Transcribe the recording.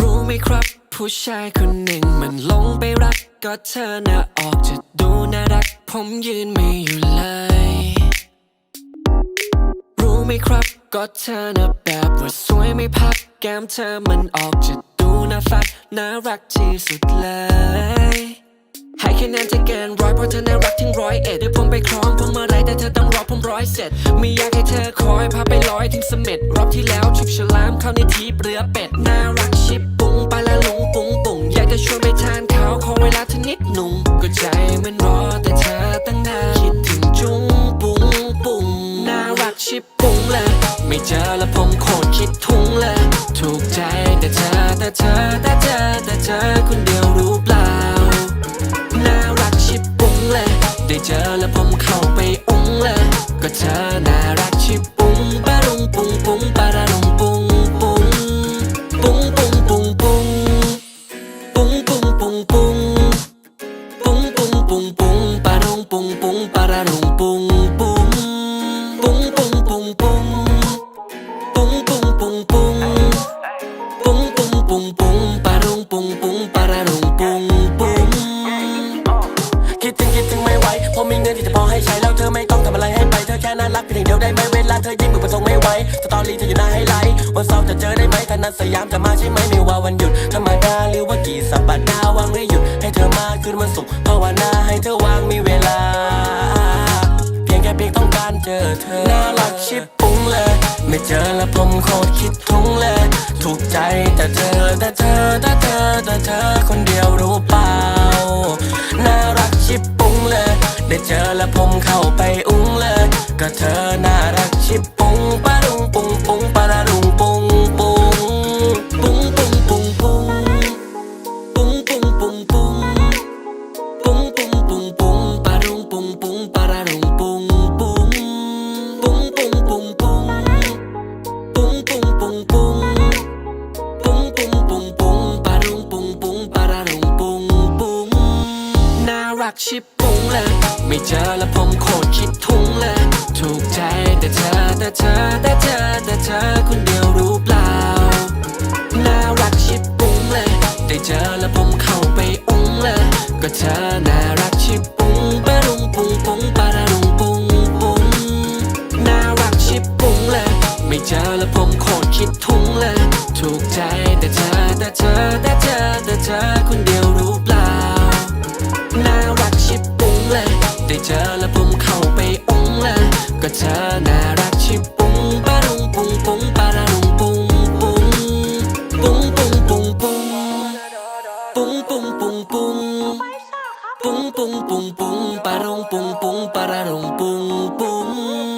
รู้ไหมครับ ผู้ชายคนหนึ่งมันลงไปรักก็เธอน่ะออกจะดูน่ารัก ผมยืนไม่อยู่เลย รู้ไหมครับ ก็เธอน่ะแบบว่าสวยไม่พัก แก้มเธอมันออกจะ น่าฟัดน่ารักที่สุดเลยให้คะแนนจะเกินร้อยเพราะเธอน่ารักถึงร้อยเอ็ดดี๋ยผมไปคล้องพวงมาลัยแต่เธอต้องรอผมร้อยเสร็จไม่อยากให้เธอคอยพาไปลอยถึงเสม็ดรอบที่แล้วฉุบฉลามเข้าในทีเรือเป็ดน่ารักชิบปุ้งไปละลุงปุ้งปุ้งอยากจะชวนไปทานข้าวขอเวลาเธอนิดหนุ่งก็ใจมันรอ ไม่เจอแล้วผมโคตรคิดทุ่งเลย ถูกใจแต่เธอแต่เธอแต่เธอแต่เธอคนเดียวรู้ ปุงปุงปุ้งปะรุงปุงปุงปะระรุงปุงปุงคิดถึงคิดถึงไม่ไหวเพราะมีเงินที่จะพอให้ใช้แล้วเธอไม่ต้องทำอะไรให้ไปเธอแค่น่ารักเพียงเดียวได้ไหมเวลาเธอยิ้มมือประทงไม่ไหวสตอรี่เธออยู่หน้าให้ไลท์วันเสาร์จะเจอได้ไหมถ้านัดสยามจะมาใช่ไหมไม่ว่าวันหยุดธรรมดาหรือว่ากี่สัปดาห์ว่างหรือหยุดให้เธอมาคืนวันศุกร์ภาวนาให้เธอว่างมีเวลา เพียงแค่เพียงต้องการเจอเธอน่ารักชิบป เลย ไม่เจอแล้วผมโคตรคิดทุ่งเลย ถูกใจแต่เธอแต่เธอแต่เธอแต่เธอคนเดียวรู้เปล่า น่ารักชิบปุ้งเลย ได้เจอแล้วผมเข้าไปอุ้งเลย ก็เธอ ชิบปุ้งเลย ไม่เจอแล้วผมโคตรคิดทุ้งเลย ถูกใจแต่เธอแต่เธอแต่เธอแต่เธอคนเดียวรู้เปล่า น่ารักชิบปุ้งเลย ได้เจอแล้วผมเข้าไปอุ้งเลย ก็เธอน่ารักชิบปุ้งปะรุงปุ้งปุ้งปะรุงปุ้งปุ้งน่ารักชิบปุ้งเลย ไม่เจอแล้วผมโคตรคิดทุ้งเลย เจอแล้วผมเข้าไปองละก็เธอน่ารักชิบปุ้งปารุงปุ้งปุ้งปารุงปุ้งปุ้งปุ้งปุ้งปุ้งปุ้งปุ้งปุ้งปุ้งปุ้งปุ้งปุ้งปุ้งปุ้งปารุงปุ้งปุ้งปารุงปุ้งปุ้ง